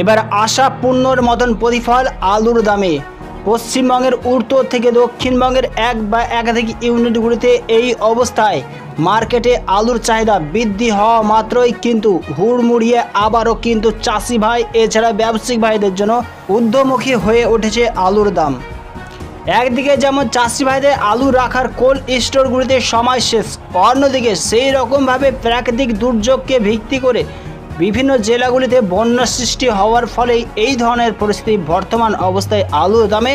এবার আশা পূর্ণর মতন প্রতিফল আলুর দামে। পশ্চিমবঙ্গের উত্তর থেকে দক্ষিণবঙ্গের এক বা একাধিক ইউনিটগুলিতে এই অবস্থায় মার্কেটে আলুর চাহিদা বৃদ্ধি হওয়া মাত্রই কিন্তু হুড়মুড়িয়ে আবারও কিন্তু চাষি ভাই, এছাড়া ব্যবসায়িক ভাইদের জন্য ঊর্ধ্বমুখী হয়ে উঠেছে আলুর দাম। একদিকে যেমন চাষি ভাইদের আলু রাখার কোল্ড স্টোরগুলিতে সময় শেষ, অন্যদিকে সেই রকমভাবে প্রাকৃতিক দুর্যোগকে ভিত্তি করে বিভিন্ন জেলাগুলিতে বন্যা সৃষ্টি হওয়ার ফলেই এই ধরনের পরিস্থিতি বর্তমান অবস্থায় আলুর দামে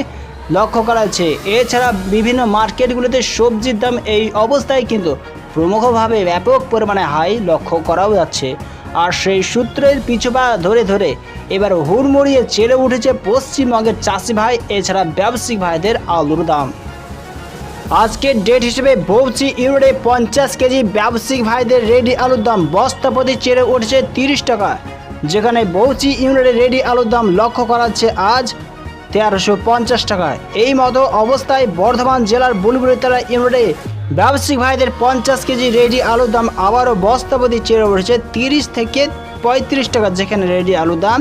লক্ষ্য করা যাচ্ছে। এছাড়া বিভিন্ন মার্কেটগুলিতে সবজির দাম এই অবস্থায় কিন্তু প্রমুখভাবে ব্যাপক পরিমাণে হাই লক্ষ্য করাও যাচ্ছে। আর সেই সূত্রের পিছুপা ধরে ধরে এবার হুড়মুড়িয়ে চেড়ে উঠেছে পশ্চিমবঙ্গের চাষি ভাই, এছাড়া ব্যবসায়িক ভাইদের আলুর দাম। আজকের ডেট হিসেবে বৌচি ইউনিটে পঞ্চাশ কেজি ব্যবসায়িক ভাইদের রেডি আলুর দাম বস্তা প্রতি চেড়ে উঠেছে তিরিশ টাকা, যেখানে বৌচি ইউনিটে রেডি আলুর দাম লক্ষ্য করা যাচ্ছে আজ তেরোশো পঞ্চাশ টাকা এই মতো অবস্থায় বর্ধমান জেলার বুলবুলিতলা ইউনিটে ব্যবসায়িক ভাইদের পঞ্চাশ কেজি রেডি আলুর দাম আবারও বস্তা প্রতি চেড়ে উঠেছে তিরিশ থেকে পঁয়ত্রিশ টাকা, যেখানে রেডি আলুর দাম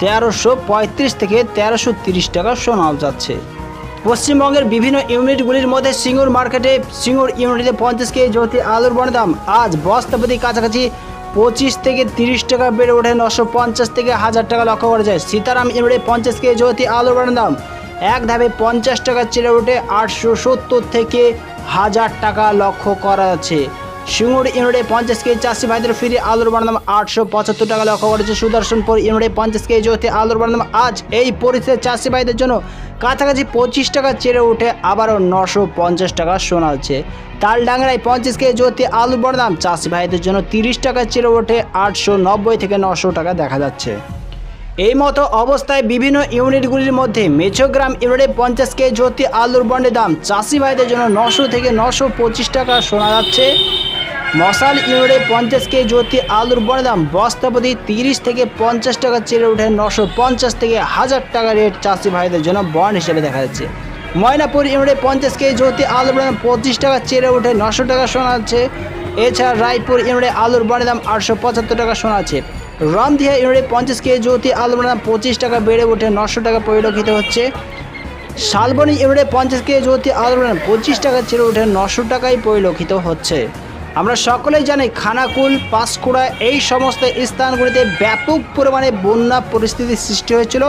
তেরোশো পঁয়ত্রিশ থেকে তেরোশো তিরিশ টাকা শোনা যাচ্ছে। পশ্চিমবঙ্গের বিভিন্ন ইউনিটগুলির মধ্যে সিঙ্গুর মার্কেটে, সিঙ্গুর ইউনিটে পঞ্চাশ কেজি জ্যোতি আলুর দাম আজ বস্তাপতি কাছাকাছি পঁচিশ থেকে তিরিশ টাকা বেড়ে ওঠে নশো পঞ্চাশ থেকে হাজার টাকা লক্ষ্য করা যায়। সীতারাম ইউনিটে পঞ্চাশ কেজি জ্যোতি আলুর দাম এক ধাপে পঞ্চাশ টাকা চেড়ে ওঠে আটশো সত্তর থেকে হাজার টাকা লক্ষ্য করা যাচ্ছে। সিঙ্গুর ইউনিটে পঞ্চাশ কেজি চাষি ভাইদের ফিরে আলুর বানার দাম আটশো পঁচাত্তর টাকা লক্ষ্য করেছে সুদর্শনপুর ইউনিটে পঞ্চাশ কেজি জ্যোতি আলুর বানার দাম আজ এই পরিস্থিতি চাষি ভাইদের জন্য কাছাকাছি পঁচিশ টাকা চেড়ে উঠে আবারও নশো পঞ্চাশ টাকা শোনা যাচ্ছে তালডাংরায় পঞ্চাশ কেজি জ্যোতি আলুর বড় দাম চাষি ভাইদের জন্য তিরিশ টাকা চেড়ে ওঠে আটশো নব্বই থেকে নশো টাকা দেখা যাচ্ছে। এই মতো অবস্থায় বিভিন্ন ইউনিটগুলির মধ্যে মেছোগ্রাম ইউনিটে পঞ্চাশ কেজি জ্যোতি আলুর বন্ডের দাম। চাষি ভাইদের জন্য নশো থেকে নশো পঁচিশ টাকা শোনা যাচ্ছে। মশাল ইউনিটে পঞ্চাশ কেজি জ্যোতি আলুর বনের দাম বস্তাপতি তিরিশ থেকে পঞ্চাশ টাকা চেড়ে ওঠে নশো পঞ্চাশ থেকে হাজার টাকা রেট চাষি ভাইদের জন্য বন হিসেবে দেখা যাচ্ছে। ময়নাপুর ইউনিটে পঞ্চাশ কেজি জ্যোতি আলুর বনের দাম পঁচিশ টাকা চেড়ে ওঠে নশো টাকা শোনা যাচ্ছে এছাড়া রায়পুর ইউনিটে আলুর বনের দাম আটশো পঁচাত্তর টাকা শোনা আছে রামদিয়া ইউনিটে পঞ্চাশ কেজি জ্যোতি আলুর বনের দাম পঁচিশ টাকা বেড়ে ওঠে নশো টাকা পরিলক্ষিত হচ্ছে। শালবনী ইউনিটে পঞ্চাশ কেজি জ্যোতি আলুর বনের দাম পঁচিশ টাকা চেড়ে ওঠে নশো টাকায় পরিলক্ষিত হচ্ছে। আমরা সকলেই জানি খানাকুল, পাঁশকুড়া এই সমস্ত স্থানগুলিতে ব্যাপক পরিমাণে বন্যা পরিস্থিতির সৃষ্টি হয়েছিল।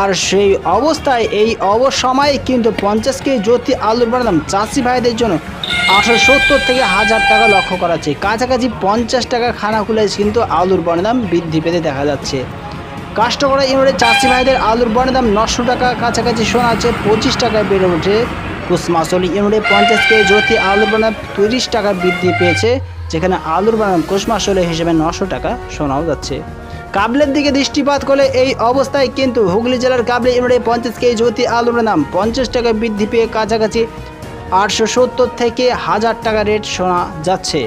আর সেই অবস্থায় এই অবসময়ে কিন্তু পঞ্চাশ কেজি জ্যোতি আলুর বানাদাম চাষি ভাইদের জন্য আটশো সত্তর থেকে হাজার টাকা লক্ষ্য করা যাচ্ছে কাছাকাছি পঞ্চাশ টাকা খানাকুলে কিন্তু আলুর দাম বৃদ্ধি পেতে দেখা যাচ্ছে। কাস্টকরা ইউনিটে চাষি ভাইদের আলুর বনের দাম নশো টাকা, কাছাকাছি শোনা আছে পঁচিশ টাকায় বেড়ে ওঠে। কুসমাসলি ইউনিটে পঞ্চাশ কেজি জ্যোতি আলুর বানাম তিরিশ টাকা বৃদ্ধি পেয়েছে, যেখানে আলুর বানাম কুসমাসলি হিসেবে নশো টাকা শোনাও যাচ্ছে। কাবলের দিকে দৃষ্টিপাত করলে এই অবস্থায় কিন্তু হুগলি জেলার কাবলে ইউনিটে পঞ্চাশ কেজি জ্যোতি আলুর দাম পঞ্চাশ টাকা বৃদ্ধি পেয়ে কাছাকাছি আটশো সত্তর থেকে হাজার টাকা রেট শোনা যাচ্ছে।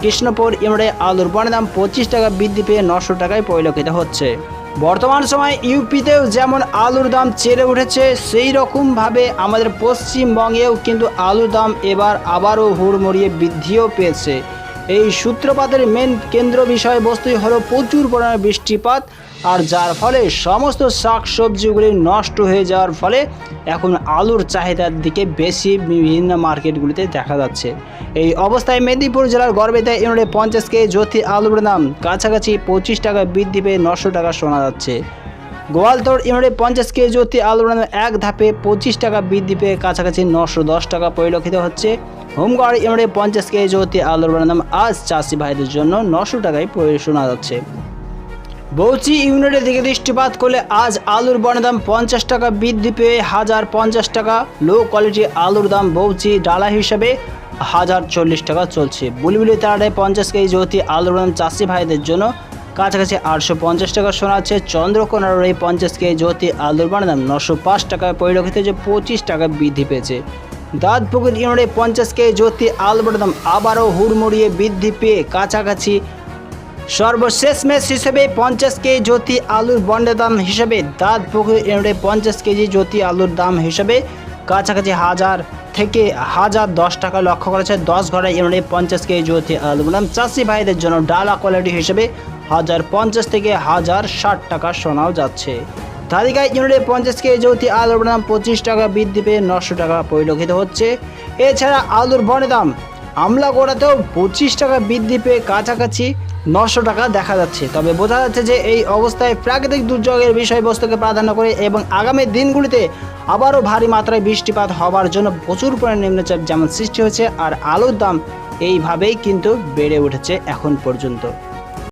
কৃষ্ণপুর ইউনিটে আলুর বনের দাম পঁচিশ টাকা বৃদ্ধি পেয়ে নশো টাকায় পরিলক্ষিত হচ্ছে। বর্তমান সময় ইউপিতেও যেমন আলুর দাম চেড়ে উঠেছে, সেই রকমভাবে আমাদের পশ্চিমবঙ্গেও কিন্তু আলুর দাম এবার আবারও হুড়মড়িয়ে বৃদ্ধিও পেয়েছে। এই সূত্রপাতের মেন কেন্দ্র বিষয়বস্তুই হলো প্রচুর পরিমাণে বৃষ্টিপাত। আর যার ফলে সমস্ত শাক সবজিগুলি নষ্ট হয়ে যাওয়ার ফলে এখন আলুর চাহিদার দিকে বেশি বিভিন্ন মার্কেটগুলিতে দেখা যাচ্ছে। এই অবস্থায় মেদিনীপুর জেলার গর্বেতে ইউনিটে পঞ্চাশ কেজি জ্যোতি আলুর দাম কাছাকাছি পঁচিশ টাকা বৃদ্ধি পেয়ে নশো টাকা শোনা যাচ্ছে। গোয়ালতোড় ইউনিটে পঞ্চাশ কেজি জ্যোতি আলুর দাম এক ধাপে পঁচিশ টাকা বৃদ্ধি পেয়ে কাছাকাছি নশো দশ টাকা পরিলক্ষিত হচ্ছে। হোমগার্ড ইউনিটে পঞ্চাশ কেজি জ্যোতি আলুর দাম আজ চাষি ভাইদের জন্য নশো টাকায় শোনা যাচ্ছে। বৌচি ইউনিটের দিকে দৃষ্টিপাত করলে আজ আলুর বনের দাম পঞ্চাশ টাকা বৃদ্ধি পেয়ে হাজার পঞ্চাশ টাকা। লো কোয়ালিটি আলুর দাম বৌচি ডালা হিসাবে হাজার চল্লিশ টাকা চলছে। বুলবুলি তারাটায় পঞ্চাশ কেজি জ্যোতি আলুর দাম চাষি ভাইদের জন্য। কাছাকাছি আটশো পঞ্চাশ টাকা শোনা আছে চন্দ্রকোনার এই পঞ্চাশ কেজি জ্যোতি আলুর দাম নশো পাঁচ টাকায় পরিলক্ষিত যে পঁচিশ টাকা বৃদ্ধি পেয়েছে। দাঁতপুকুর ইউনিটে পঞ্চাশ কেজি জ্যোতি আলুর দাম আবারও হুড়মুড়িয়ে বৃদ্ধি পেয়ে কাছাকাছি সর্বশেষ ম্যাচ হিসেবে পঞ্চাশ কেজি জ্যোতি আলুর বন্ডের দাম হিসেবে দাঁত পুকুর ইউনিটে পঞ্চাশ কেজি জ্যোতি আলুর দাম হিসেবে কাছাকাছি হাজার থেকে হাজার দশ টাকা লক্ষ্য করেছে দশ ঘরে ইউনিটে পঞ্চাশ কেজি জ্যোতি আলুর দাম চাষি ভাইদের জন্য ডালা কোয়ালিটি হিসেবে হাজার পঞ্চাশ থেকে হাজার ষাট টাকা শোনাও যাচ্ছে। তালিকায় ইউনিটে পঞ্চাশ কেজি জ্যোতি আলুর দাম পঁচিশ টাকা বৃদ্ধি পেয়ে নশো টাকা পরিলক্ষিত হচ্ছে। এছাড়া আলুর বনে দাম আমলা গোড়াতেও পঁচিশ টাকা বৃদ্ধি পেয়ে কাছাকাছি নশো টাকা দেখা যাচ্ছে। তবে বোঝা যাচ্ছে যে এই অবস্থায় প্রাকৃতিক দুর্যোগের বিষয়বস্তুকে প্রাধান্য করে এবং আগামী দিনগুলিতে আবারও ভারী মাত্রায় বৃষ্টিপাত হওয়ার জন্য প্রচুর পরিমাণ নিম্নচাপ যেমন সৃষ্টি হয়েছে, আর আলুর দাম এইভাবেই কিন্তু বেড়ে উঠেছে এখন পর্যন্ত।